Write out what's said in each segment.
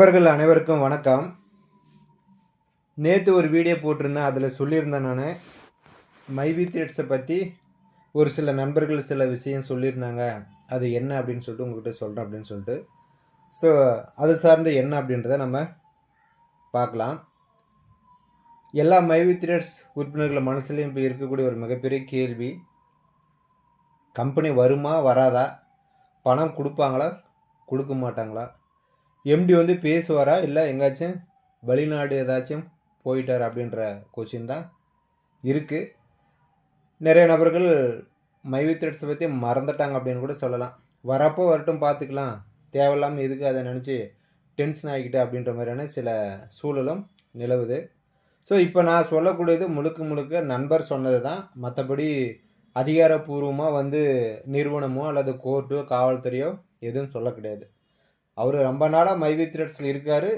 நண்பர்கள் அனைவருக்கும் வணக்கம். நேற்று ஒரு வீடியோ போட்டிருந்தேன். அதில் சொல்லியிருந்தேன் நான். மைவி த்ரெட்ஸை பற்றி ஒரு சில நண்பர்கள் சில விஷயம் சொல்லியிருந்தாங்க. அது என்ன அப்படின்னு சொல்லிட்டு உங்கள்கிட்ட சொல்கிறேன் அப்படின்னு சொல்லிட்டு. ஸோ அது சார்ந்து என்ன அப்படின்றத நம்ம பார்க்கலாம். எல்லா மைவி த்ரெட்ஸ் உறுப்பினர்கள் மனசுலையும் இப்போ இருக்கக்கூடிய ஒரு மிகப்பெரிய கேள்வி. கம்பெனி வருமா வராதா? பணம் கொடுப்பாங்களா கொடுக்க மாட்டாங்களா? எம்டி வந்து பேசுவாரா? இல்லை எங்காச்சும் வெளிநாடு ஏதாச்சும் போயிட்டார் அப்படின்ற கொஷின் தான் இருக்குது நிறைய நபர்கள் மைவி த்ரெட்ஸை பற்றி மறந்துட்டாங்க அப்படின்னு கூட சொல்லலாம். வரப்போ வரட்டும் பார்த்துக்கலாம். தேவையில்லாமல் எதுக்கு அதை நினச்சி டென்ஷன் ஆகிக்கிட்டு அப்படின்ற மாதிரியான சில சூழலும் நிலவுது. ஸோ இப்போ நான் சொல்லக்கூடியது முழுக்க முழுக்க நண்பர் சொன்னது தான் மற்றபடி அதிகாரப்பூர்வமாக வந்து நிறுவனமோ அல்லது கோர்ட்டோ காவல்துறையோ எதுவும் சொல்ல கிடையாது. அவர் ரொம்ப நாளாக மைவி த்ரெட்ஸில் இருக்கார்.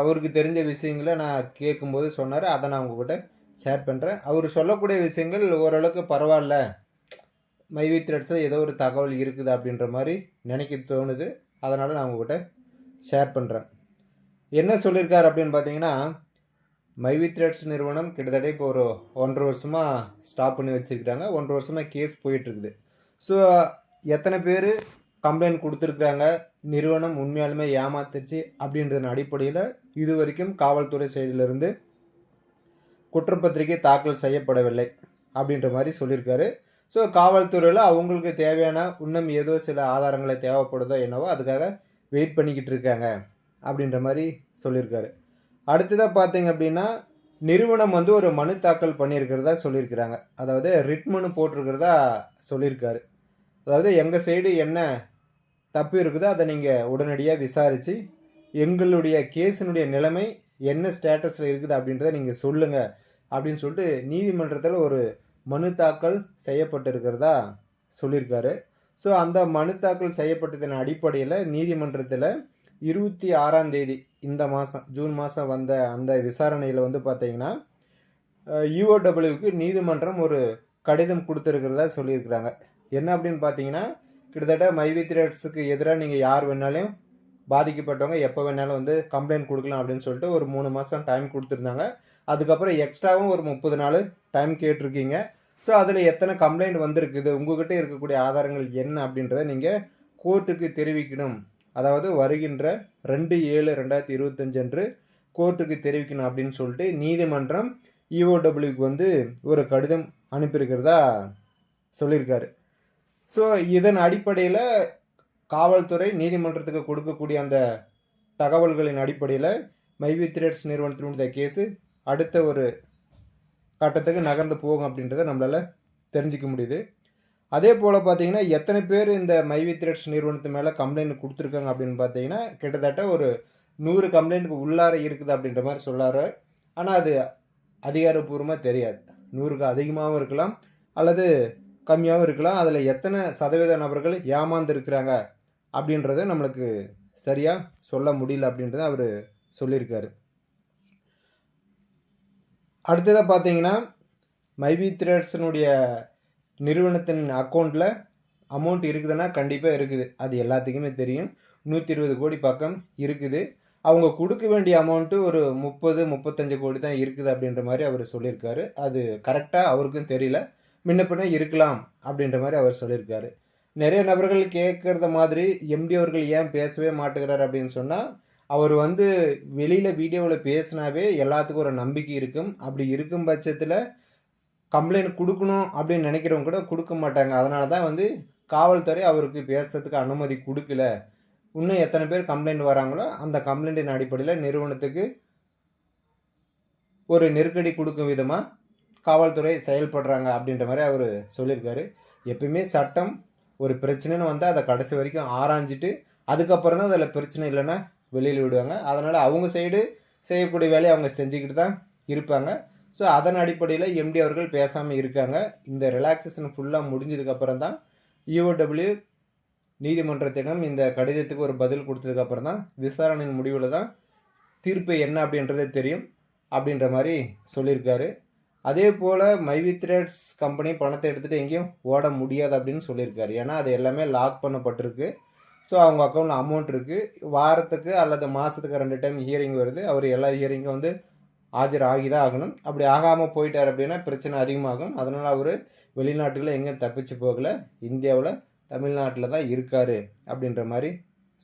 அவருக்கு தெரிஞ்ச விஷயங்களை நான் கேட்கும்போது சொன்னார். அதை நான் உங்ககிட்ட ஷேர் பண்ணுறேன் அவர் சொல்லக்கூடிய விஷயங்கள் ஓரளவுக்கு பரவாயில்ல. மைவி த்ரெட்ஸில் ஏதோ ஒரு தகவல் இருக்குது அப்படின்ற மாதிரி நினைக்க தோணுது. அதனால் நான் உங்ககிட்ட ஷேர் பண்ணுறேன் என்ன சொல்லியிருக்கார் அப்படின்னு பார்த்தீங்கன்னா மைவி த்ரெட்ஸ் நிறுவனம் கிட்டத்தட்ட இப்போ ஒரு ஒன்றரை வருஷமாக ஸ்டாப் பண்ணி வச்சுருக்காங்க ஒன்றரை வருஷமாக கேஸ் போயிட்டுருக்குது ஸோ எத்தனை பேர் கம்ப்ளைண்ட் கொடுத்துருக்குறாங்க. நிறுவனம் உண்மையாலுமே ஏமாத்துச்சு அப்படின்றதன் அடிப்படையில் இது வரைக்கும் காவல்துறை சைடிலிருந்து குற்றப்பத்திரிகை தாக்கல் செய்யப்படவில்லை அப்படின்ற மாதிரி சொல்லியிருக்காரு. ஸோ காவல்துறையில் அவங்களுக்கு தேவையான இன்னும் ஏதோ சில ஆதாரங்களை தேவைப்படுதோ என்னவோ அதுக்காக வெயிட் பண்ணிக்கிட்டு இருக்காங்க அப்படின்ற மாதிரி சொல்லியிருக்காரு. அடுத்ததாக பார்த்தீங்க அப்படின்னா நிறுவனம் வந்து ஒரு மனு தாக்கல் பண்ணியிருக்கிறதா சொல்லியிருக்கிறாங்க. அதாவது ரிட் மனு போட்டிருக்கிறதா சொல்லியிருக்காரு. அதாவது எங்கள் சைடு என்ன தப்பு இருக்குதோ அதை நீங்கள் உடனடியாக விசாரித்து எங்களுடைய கேஸினுடைய நிலைமை என்ன ஸ்டேட்டஸில் இருக்குது அப்படின்றத நீங்கள் சொல்லுங்கள் அப்படின்னு சொல்லிட்டு நீதிமன்றத்தில் ஒரு மனு தாக்கல் செய்யப்பட்டிருக்கிறதா சொல்லியிருக்காரு. ஸோ அந்த மனு தாக்கல் செய்யப்பட்டதன் அடிப்படையில் நீதிமன்றத்தில் இருபத்தி ஆறாம் தேதி இந்த மாதம் ஜூன் மாதம் வந்த அந்த விசாரணையில் வந்து பார்த்தீங்கன்னா யூஓடபிள்யூக்கு நீதிமன்றம் ஒரு கடிதம் கொடுத்துருக்கிறதா சொல்லியிருக்கிறாங்க. என்ன அப்படின்னு பார்த்தீங்கன்னா கிட்டத்தட்ட மைவி த்ரெட்ஸுக்கு எதிராக நீங்கள் யார் வேணாலும் பாதிக்கப்பட்டவங்க எப்போ வேணாலும் வந்து கம்ப்ளைண்ட் கொடுக்கலாம் அப்படின்னு சொல்லிட்டு ஒரு மூணு மாதம் டைம் கொடுத்துருந்தாங்க. அதுக்கப்புறம் எக்ஸ்ட்ராவும் ஒரு முப்பது நாள் டைம் கேட்டிருக்கீங்க. ஸோ அதில் எத்தனை கம்ப்ளைண்ட் வந்திருக்குது? உங்ககிட்ட இருக்கக்கூடிய ஆதாரங்கள் என்ன அப்படின்றத நீங்கள் கோர்ட்டுக்கு தெரிவிக்கணும். அதாவது வருகின்ற ரெண்டு ஏழு ரெண்டாயிரத்தி இருபத்தஞ்சு அன்று கோர்ட்டுக்கு தெரிவிக்கணும் அப்படின்னு சொல்லிட்டு நீதிமன்றம் இஓடபிள்யூக்கு வந்து ஒரு கடிதம் அனுப்பியிருக்கிறதா சொல்லியிருக்காரு. ஸோ இதன் அடிப்படையில் காவல்துறை நீதிமன்றத்துக்கு கொடுக்கக்கூடிய அந்த தகவல்களின் அடிப்படையில் மைவி த்ரேட்ஸ் நிறுவனத்தினுடைய கேஸு அடுத்த ஒரு கட்டத்துக்கு நகர்ந்து போகும் அப்படின்றத நம்மளால் தெரிஞ்சிக்க முடியுது. அதே போல் பார்த்தீங்கன்னா எத்தனை பேர் இந்த மைவி த்ரெட்ஸ் நிறுவனத்து மேலே கம்ப்ளைண்ட் கொடுத்துருக்காங்க அப்படின்னு பார்த்தீங்கன்னா கிட்டத்தட்ட ஒரு நூறு கம்ப்ளைண்ட்டுக்கு உள்ளார இருக்குது அப்படின்ற மாதிரி சொல்லாரு. ஆனால் அது அதிகாரப்பூர்வமாக தெரியாது. நூறுக்கு அதிகமாகவும் இருக்கலாம். அல்லது கம்மியாகவும் இருக்கலாம். அதில் எத்தனை சதவீத நபர்கள் ஏமாந்துருக்கிறாங்க அப்படின்றத நம்மளுக்கு சரியாக சொல்ல முடியல அப்படின்றத அவர் சொல்லியிருக்காரு. அடுத்ததாக பார்த்தீங்கன்னா மைபி த்ரேட்ஸனுடைய நிறுவனத்தின் அக்கௌண்ட்டில் அமௌண்ட் இருக்குதுன்னா கண்டிப்பாக இருக்குது. அது எல்லாத்துக்குமே தெரியும். நூற்றி இருபது கோடி பக்கம் இருக்குது. அவங்க கொடுக்க வேண்டிய அமௌண்ட்டு ஒரு முப்பது முப்பத்தஞ்சு கோடி தான் இருக்குது அப்படின்ற மாதிரி அவர் சொல்லியிருக்காரு. அது கரெக்டாக அவருக்கும் தெரியல. முன்ன இருக்கலாம் அப்படின்ற மாதிரி அவர் சொல்லியிருக்காரு. நிறைய நபர்கள் கேட்குறத மாதிரி எம்டி அவர்கள் ஏன் பேசவே மாட்டேங்கிறார் அப்படின்னு சொன்னால் அவர் வந்து வெளியில் வீடியோவில் பேசினாவே எல்லாத்துக்கும் ஒரு நம்பிக்கை இருக்கும். அப்படி இருக்கும் பட்சத்தில் கம்ப்ளைண்ட் கொடுக்கணும் அப்படின்னு நினைக்கிறவங்க கூட கொடுக்க மாட்டாங்க. அதனால தான் வந்து காவல்துறை அவருக்கு பேசுறதுக்கு அனுமதி கொடுக்கல. இன்னும் எத்தனை பேர் கம்ப்ளைண்ட் வராங்களோ அந்த கம்ப்ளைண்ட்டின் அடிப்படையில் நிறுவனத்துக்கு ஒரு நெருக்கடி கொடுக்கும் விதமாக காவல்துறை செயல்படுறாங்க அப்படின்ற மாதிரி அவர் சொல்லியிருக்காரு. எப்பயுமே சட்டம் ஒரு பிரச்சனைன்னு வந்தால் அதை கடைசி வரைக்கும் ஆராய்ஞ்சிட்டு அதுக்கப்புறம் தான் அதில் பிரச்சனை இல்லைன்னா வெளியில் விடுவாங்க. அதனால் அவங்க சைடு செய்யக்கூடிய வேலையை அவங்க செஞ்சுக்கிட்டு தான் இருப்பாங்க. ஸோ அதன் அடிப்படையில் எம்டி அவர்கள் பேசாமல் இருக்காங்க. இந்த ரிலாக்ஸேஷன் ஃபுல்லாக முடிஞ்சதுக்கப்புறம் தான் யூஓடபிள்யூ நீதிமன்றத்திடம் இந்த கடிதத்துக்கு ஒரு பதில் கொடுத்ததுக்கப்புறம் தான் விசாரணையின் முடிவில் தான் தீர்ப்பு என்ன அப்படின்றதே தெரியும் அப்படின்ற மாதிரி சொல்லியிருக்காரு. அதே போல் மைவி த்ரெட்ஸ் கம்பெனி பணத்தை எடுத்துகிட்டு எங்கேயும் ஓட முடியாது அப்படின்னு சொல்லியிருக்காரு. ஏன்னா அது எல்லாமே லாக் பண்ணப்பட்டிருக்கு. ஸோ அவங்க அக்கௌண்ட்டில் அமௌண்ட் இருக்குது வாரத்துக்கு அல்லது மாதத்துக்கு ரெண்டு டைம் ஹியரிங் வருது. அவர் எல்லா ஹியரிங்கும் வந்து ஆஜர் ஆகி தான் ஆகணும். அப்படி ஆகாமல் போயிட்டார் அப்படின்னா பிரச்சனை அதிகமாகும். அதனால் அவர் வெளிநாட்டுகளில் எங்கேயும் தப்பிச்சு போகல. இந்தியாவில் தமிழ்நாட்டில் தான் இருக்கார் அப்படின்ற மாதிரி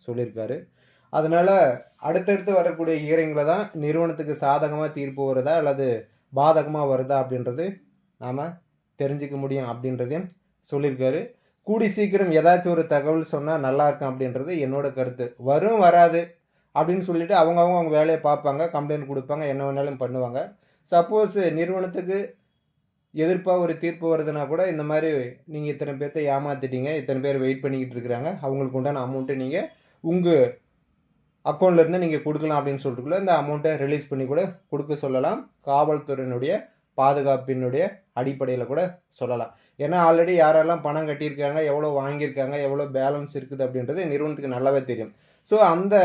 சொல்லியிருக்காரு. அதனால் அடுத்தடுத்து வரக்கூடிய ஹியரிங்கில் தான் நிறுவனத்துக்கு சாதகமாக தீர்ப்பு வருதா அல்லது பாதகமாக வருதா அப்படின்றது நாம் தெரிஞ்சுக்க முடியும் அப்படின்றதையும் சொல்லியிருக்காரு. கூடி சீக்கிரம் ஏதாச்சும் ஒரு தகவல் சொன்னால் நல்லா இருக்கும் அப்படின்றது என்னோட கருத்து. வரும் வராது அப்படின்னு சொல்லிட்டு அவங்கவுங்க அவங்க வேலையை பார்ப்பாங்க கம்ப்ளைண்ட் கொடுப்பாங்க என்ன வேணாலும் பண்ணுவாங்க. சப்போஸ் நிறுவனத்துக்கு எதிர்ப்பாக ஒரு தீர்ப்பு வருதுன்னா கூட இந்த மாதிரி நீங்கள் இத்தனை பேர்த்த ஏமாற்றிட்டீங்க இத்தனை பேர் வெயிட் பண்ணிக்கிட்டு இருக்கிறாங்க. அவங்களுக்கு உண்டான அமௌண்ட்டை நீங்கள் உங்கள் அக்கௌண்ட்லேருந்து நீங்கள் கொடுக்கலாம் அப்படின்னு சொல்லிட்டுக்குள்ள இந்த அமௌண்ட்டை ரிலீஸ் பண்ணி கூட கொடுக்க சொல்லலாம். காவல்துறையினுடைய பாதுகாப்பினுடைய அடிப்படையில் கூட சொல்லலாம். ஏன்னா ஆல்ரெடி யாரெல்லாம் பணம் கட்டியிருக்காங்க எவ்வளோ வாங்கியிருக்காங்க எவ்வளோ பேலன்ஸ் இருக்குது அப்படின்றது நிறுவனத்துக்கு நல்லாவே தெரியும். ஸோ அந்த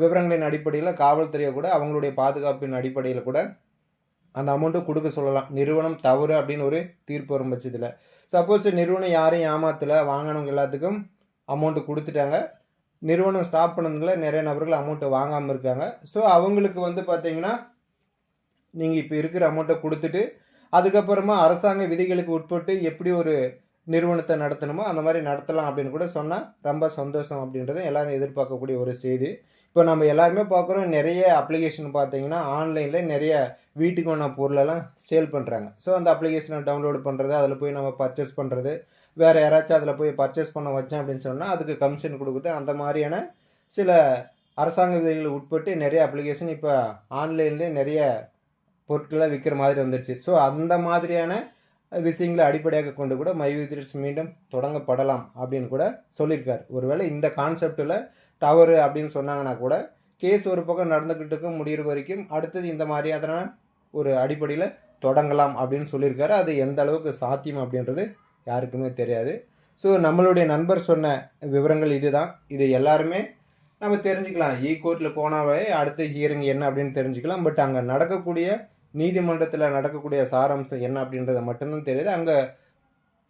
விவரங்களின் அடிப்படையில் காவல்துறையை கூட அவங்களுடைய பாதுகாப்பின் அடிப்படையில் கூட அந்த அமௌண்ட்டை கொடுக்க சொல்லலாம். நிறுவனம் தவறு அப்படின்னு ஒரு தீர்ப்பு வரும் பட்சத்தில். சப்போஸ் நிறுவனம் யாரையும் ஏமாத்தலை வாங்கினவங்க எல்லாத்துக்கும் அமௌண்ட்டு கொடுத்துட்டாங்க. நிறுவனம் ஸ்டாப் பண்ணதுல நிறைய நபர்கள் அமௌண்ட்டை வாங்காமல் இருக்காங்க. ஸோ அவங்களுக்கு வந்து பார்த்தீங்கன்னா நீங்கள் இப்போ இருக்கிற அமௌண்ட்டை கொடுத்துட்டு அதுக்கப்புறமா அரசாங்க விதிகளுக்கு உட்பட்டு எப்படி ஒரு நிறுவனத்தை நடத்தணுமோ அந்த மாதிரி நடத்தலாம் அப்படின்னு கூட சொன்னால் ரொம்ப சந்தோஷம் அப்படின்றத எல்லாரும் எதிர்பார்க்கக்கூடிய ஒரு செய்தி. இப்போ நம்ம எல்லாருமே பார்க்குறோம் நிறைய அப்ளிகேஷன் பார்த்தீங்கன்னா ஆன்லைனில் நிறைய வீட்டுக்கு ஒன்றா பொருளெல்லாம் சேல் பண்ணுறாங்க ஸோ அந்த அப்ளிகேஷனை டவுன்லோடு பண்ணுறது அதில் போய் நம்ம பர்ச்சேஸ் பண்ணுறது வேறு யாராச்சும் அதில் போய் பர்ச்சேஸ் பண்ண வச்சேன் அப்படின்னு சொன்னால் அதுக்கு கமிஷன் கொடுக்குது. அந்த மாதிரியான சில அரசாங்க விதிகளுக்கு உட்பட்டு நிறைய அப்ளிகேஷன் இப்போ ஆன்லைன்லேயே நிறைய பொருட்களை விற்கிற மாதிரி வந்துடுச்சு ஸோ அந்த மாதிரியான விஷயங்களை அடிப்படையாக கொண்டு கூட மை வித்ரிட்ஸ் மீண்டும் தொடங்கப்படலாம் அப்படின்னு கூட சொல்லியிருக்கார். ஒருவேளை இந்த கான்செப்டில் தவறு அப்படின்னு சொன்னாங்கன்னா கூட கேஸ் ஒரு பக்கம் நடந்துக்கிட்டு முடிகிற வரைக்கும் அடுத்தது இந்த மாதிரியான ஒரு அடிப்படையில் தொடங்கலாம் அப்படின்னு சொல்லியிருக்காரு. அது எந்த அளவுக்கு சாத்தியம் அப்படின்றது யாருக்குமே தெரியாது. ஸோ நம்மளுடைய நண்பர் சொன்ன விவரங்கள் இதுதான். இது எல்லாருமே நம்ம தெரிஞ்சுக்கலாம். E ஈ கோர்ட்டில் போனாவே அடுத்த ஹியரிங் என்ன அப்படின்னு தெரிஞ்சுக்கலாம். பட் அங்கே நடக்கக்கூடிய நீதிமன்றத்தில் நடக்கக்கூடிய சாராம்சம் என்ன அப்படின்றத மட்டும்தான் தெரியுது. அங்கே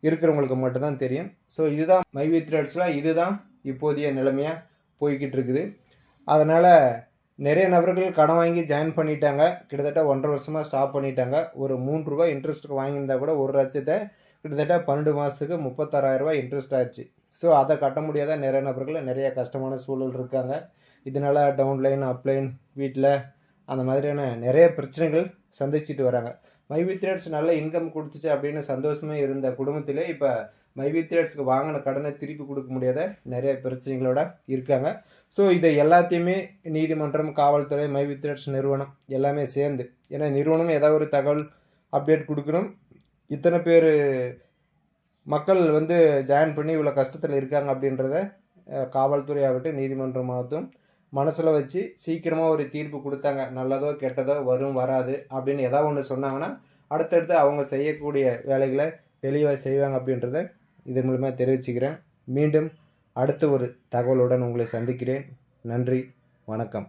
இருக்கிறவங்களுக்கு மட்டும்தான் தெரியும். ஸோ இதுதான் மைவி த்ரெட்ஸில் இதுதான் இப்போதைய நிலைமையாக போய்கிட்டு இருக்குது. அதனால் நிறைய நபர்கள் கடன் வாங்கி ஜாயின் பண்ணிட்டாங்க. கிட்டத்தட்ட ஒன்றரை வருஷமாக ஸ்டாப் பண்ணிட்டாங்க. ஒரு மூன்று ரூபாய் இன்ட்ரெஸ்ட்டுக்கு வாங்கியிருந்தா கூட ஒரு லட்சத்தை கிட்டத்தட்ட பன்னெண்டு மாதத்துக்கு முப்பத்தாறாயிரம் ரூபாய் இன்ட்ரெஸ்ட் ஆயிடுச்சு. ஸோ அதை கட்ட முடியாத நிறைய நபர்கள் நிறைய கஷ்டமான சூழல் இருக்காங்க. இதனால் டவுன்லைன் அப்லைன் வீட்டில் அந்த மாதிரியான நிறைய பிரச்சனைகள் சந்திச்சுட்டு வராங்க. மைவி த்ரேட்ஸ் நல்ல இன்கம் கொடுத்துச்சு அப்படின்னு சந்தோஷமே இருந்த குடும்பத்திலே இப்போ மைவி த்ரேட்ஸ்க்கு வாங்கின கடனை திருப்பி கொடுக்க முடியாத நிறைய பிரச்சனைகளோட இருக்காங்க. ஸோ இதை எல்லாத்தையுமே நீதிமன்றம் காவல்துறை மைவி த்ரேட்ஸ் நிறுவனம் எல்லாமே சேர்ந்து ஏன்னா நிறுவனம் ஏதாவது ஒரு தகவல் அப்டேட் கொடுக்கணும். இத்தனை பேர் மக்கள் வந்து ஜாயின் பண்ணி இவ்வளோ கஷ்டத்தில் இருக்காங்க அப்படின்றத காவல்துறை ஆகட்டும் நீதிமன்றமாகட்டும் மனசில் வச்சு சீக்கிரமாக ஒரு தீர்ப்பு கொடுத்தாங்க. நல்லதோ கெட்டதோ வரும் வராது அப்படின்னு ஏதாவது ஒன்று சொன்னாங்கன்னா அடுத்தடுத்து அவங்க செய்யக்கூடிய வேலைகளை தெளிவாக செய்வாங்க அப்படின்றத இதன் மூலமாக தெரிவிச்சுக்கிறேன். மீண்டும் அடுத்த ஒரு தகவலுடன் உங்களை சந்திக்கிறேன். நன்றி வணக்கம்.